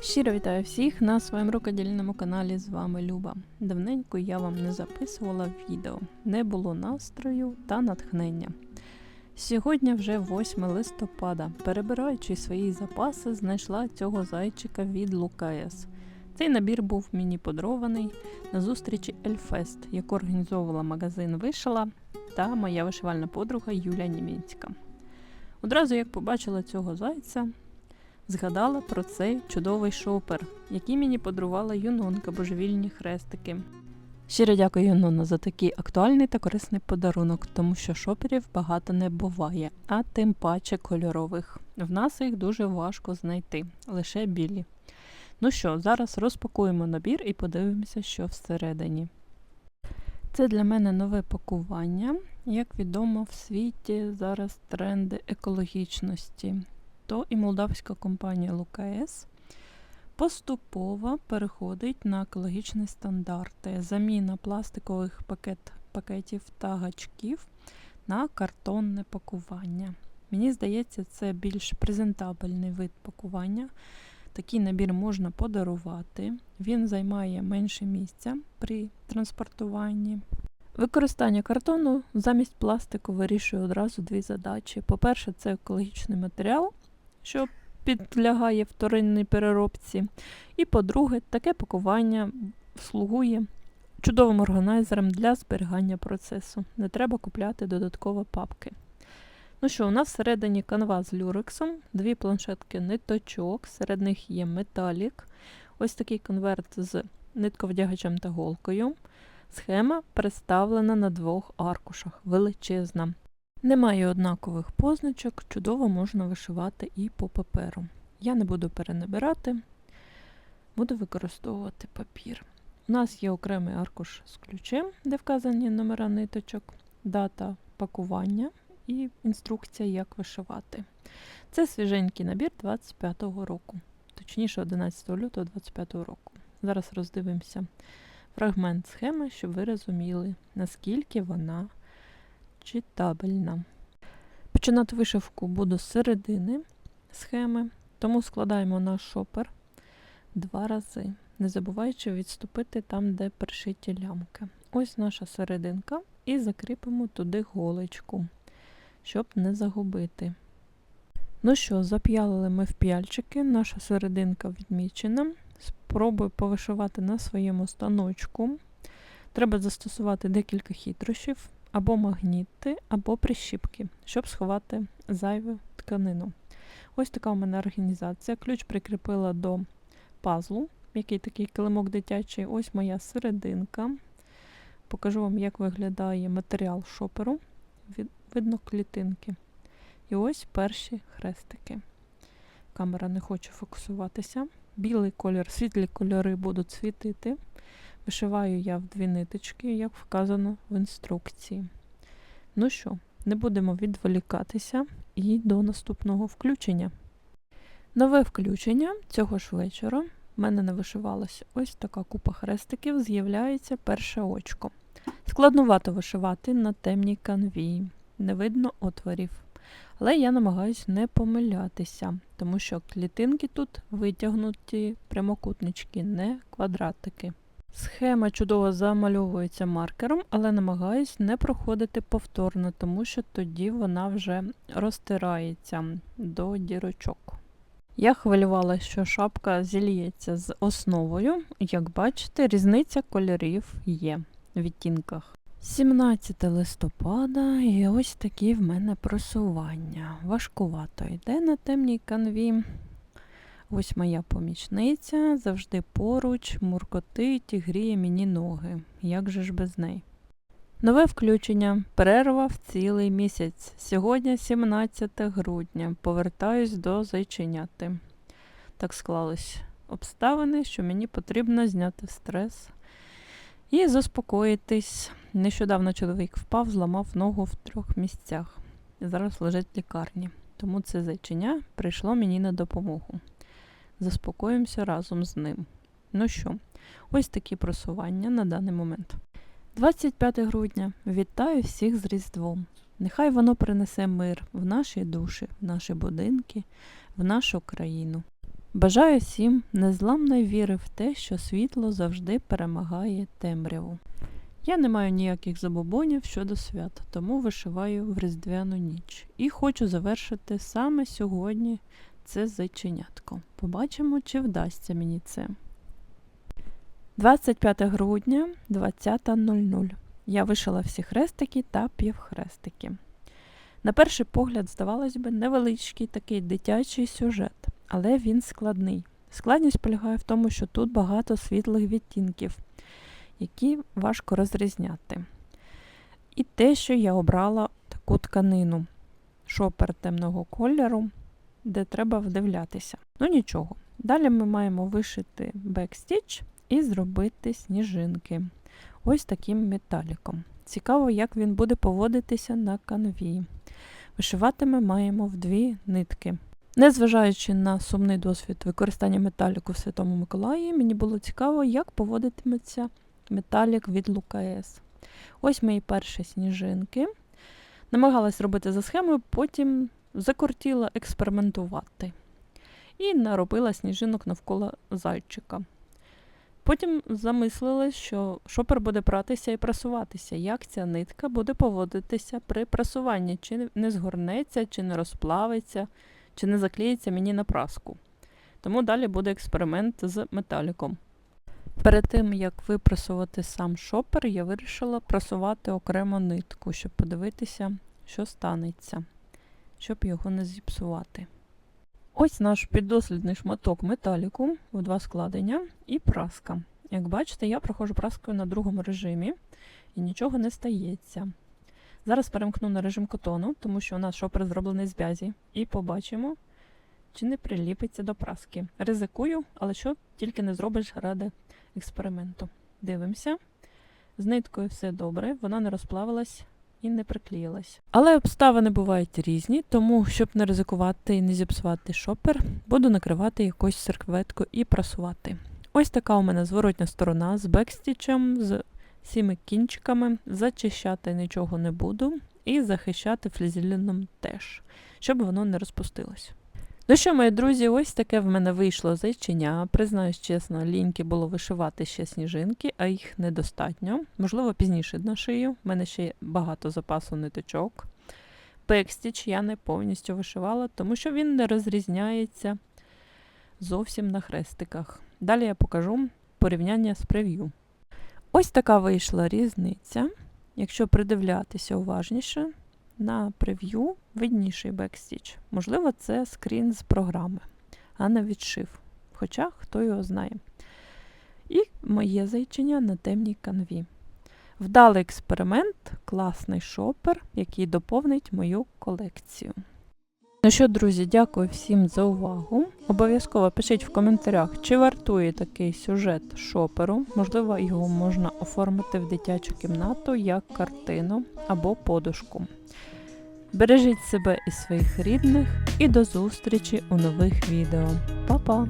Щиро вітаю всіх на своєму рукодільному каналі. З вами Люба. Давненько я вам не записувала відео, не було настрою та натхнення. Сьогодні вже 8 листопада. Перебираючи свої запаси, знайшла цього зайчика від Лукаєс. Цей набір був мені подарований на зустрічі Ельфест, яку організовувала магазин Вишила та моя вишивальна подруга Юля Німінська. Одразу як побачила цього зайця, згадала про цей чудовий шопер, який мені подарувала Юнонка божевільні хрестики. Щиро дякую Юнона за такий актуальний та корисний подарунок, тому що шоперів багато не буває, а тим паче кольорових. В нас їх дуже важко знайти, лише білі. Ну що, зараз розпакуємо набір і подивимося, що всередині. Це для мене нове пакування. Як відомо, в світі зараз тренди екологічності то і молдавська компанія Лукаес поступово переходить на екологічні стандарти. Заміна пластикових пакет, пакетів та гачків на картонне пакування. Мені здається, це більш презентабельний вид пакування. Такий набір можна подарувати. Він займає менше місця при транспортуванні. Використання картону замість пластику вирішує одразу дві задачі. По-перше, це екологічний матеріал, що підлягає вторинній переробці. І по-друге, таке пакування слугує чудовим органайзером для зберігання процесу. Не треба купляти додатково папки. Ну що, у нас всередині канва з люрексом, дві планшетки ниточок, серед них є металік, ось такий конверт з нитковдягачем та голкою. Схема представлена на двох аркушах, величезна. Немає однакових позначок, чудово можна вишивати і по паперу. Я не буду перенабирати, буду використовувати папір. У нас є окремий аркуш з ключем, де вказані номера ниточок, дата пакування і інструкція, як вишивати. Це свіженький набір 25-го року, точніше 11 лютого 25-го року. Зараз роздивимося фрагмент схеми, щоб ви розуміли, наскільки вона читабельна. Починати вишивку буду з середини схеми, тому складаємо наш шопер два рази, не забуваючи відступити там, де пришиті лямки. Ось наша серединка, і закріпимо туди голочку, щоб не загубити. Ну що, зап'ялили ми в п'яльчики, наша серединка відмічена. Спробую повишивати на своєму станочку. Треба застосувати декілька хитрощів, або магніти, або прищіпки, щоб сховати зайву тканину. Ось така у мене організація. Ключ прикріпила до пазлу, який такий килимок дитячий. Ось моя серединка. Покажу вам, як виглядає матеріал шоперу. Видно клітинки. І ось перші хрестики. Камера не хоче фокусуватися. Білий колір, світлі кольори будуть світити. Вишиваю я в дві ниточки, як вказано в інструкції. Ну що, не будемо відволікатися і до наступного включення. Нове включення цього ж вечора в мене не вишивалося ось така купа хрестиків, з'являється перше очко. Складнувато вишивати на темній канві, не видно отворів. Але я намагаюся не помилятися, тому що клітинки тут витягнуті прямокутнички, не квадратики. Схема чудово замальовується маркером, але намагаюсь не проходити повторно, тому що тоді вона вже розтирається до дірочок. Я хвилювалася, що шапка зільється з основою. Як бачите, різниця кольорів є в відтінках. 17 листопада і ось такі в мене просування. Важкувато йде на темній канві. Ось моя помічниця завжди поруч, муркотить і гріє мені ноги. Як же ж без неї? Нове включення. Перерва в цілий місяць. Сьогодні 17 грудня. Повертаюсь до зайченяти. Так склались обставини, що мені потрібно зняти стрес і заспокоїтись. Нещодавно чоловік впав, зламав ногу в трьох місцях. Зараз лежить в лікарні. Тому це зайченя прийшло мені на допомогу. Заспокоїмося разом з ним. Ну що, ось такі просування на даний момент. 25 грудня вітаю всіх з Різдвом. Нехай воно принесе мир в наші душі, в наші будинки, в нашу країну. Бажаю всім незламної віри в те, що світло завжди перемагає темряву. Я не маю ніяких забобонів щодо свят, тому вишиваю в різдвяну ніч. І хочу завершити саме сьогодні це зайченятко. Побачимо, чи вдасться мені це. 25 грудня 20.00. Я вишила всі хрестики та півхрестики. На перший погляд, здавалось би, невеличкий такий дитячий сюжет, але він складний. Складність полягає в тому, що тут багато світлих відтінків, які важко розрізняти. І те, що я обрала таку тканину, шопер темного кольору, де треба вдивлятися. Ну нічого. Далі ми маємо вишити бекстіч і зробити сніжинки. Ось таким металіком. Цікаво, як він буде поводитися на канві. Вишивати ми маємо в дві нитки. Незважаючи на сумний досвід використання металіку в Святому Миколаї, мені було цікаво, як поводитиметься металік від Лукаес. Ось мої перші сніжинки. Намагалась робити за схемою, потім закортіла експериментувати. І наробила сніжинок навколо зайчика. Потім замислилась, що шопер буде пратися і прасуватися, як ця нитка буде поводитися при прасуванні, чи не згорнеться, чи не розплавиться, чи не заклеїться мені на праску. Тому далі буде експеримент з металіком. Перед тим, як випрасувати сам шопер, я вирішила прасувати окремо нитку, щоб подивитися, що станеться, щоб його не зіпсувати. Ось наш піддослідний шматок металіку у два складення і праска. Як бачите, я проходжу праскою на другому режимі і нічого не стається. Зараз перемкну на режим котону, тому що у нас шопер зроблений з бязі, і побачимо, чи не приліпиться до праски. Ризикую, але що тільки не зробиш ради експерименту. Дивимося. З ниткою все добре, вона не розплавилась і не приклеїлась. Але обставини бувають різні, тому, щоб не ризикувати і не зіпсувати шопер, буду накривати якусь серкветку і прасувати. Ось така у мене зворотня сторона з бекстічем, з всіми кінчиками. Зачищати нічого не буду і захищати флізеліном теж, щоб воно не розпустилось. Ну що, мої друзі, ось таке в мене вийшло зайчиня. Признаюсь чесно, ліньки було вишивати ще сніжинки, а їх недостатньо. Можливо, пізніше нашию. У мене ще багато запасу ниточок. Бекстіч я не повністю вишивала, тому що він не розрізняється зовсім на хрестиках. Далі я покажу порівняння з прев'ю. Ось така вийшла різниця. Якщо придивлятися уважніше, на прев'ю видніший бекстіч. Можливо, це скрін з програми, а не відшив. Хоча хто його знає. І моє зайчення на темній канві. Вдалий експеримент, класний шопер, який доповнить мою колекцію. Ну що, друзі, дякую всім за увагу. Обов'язково пишіть в коментарях, чи вартує такий сюжет шоперу. Можливо, його можна оформити в дитячу кімнату як картину або подушку. Бережіть себе і своїх рідних, і до зустрічі у нових відео. Па-па!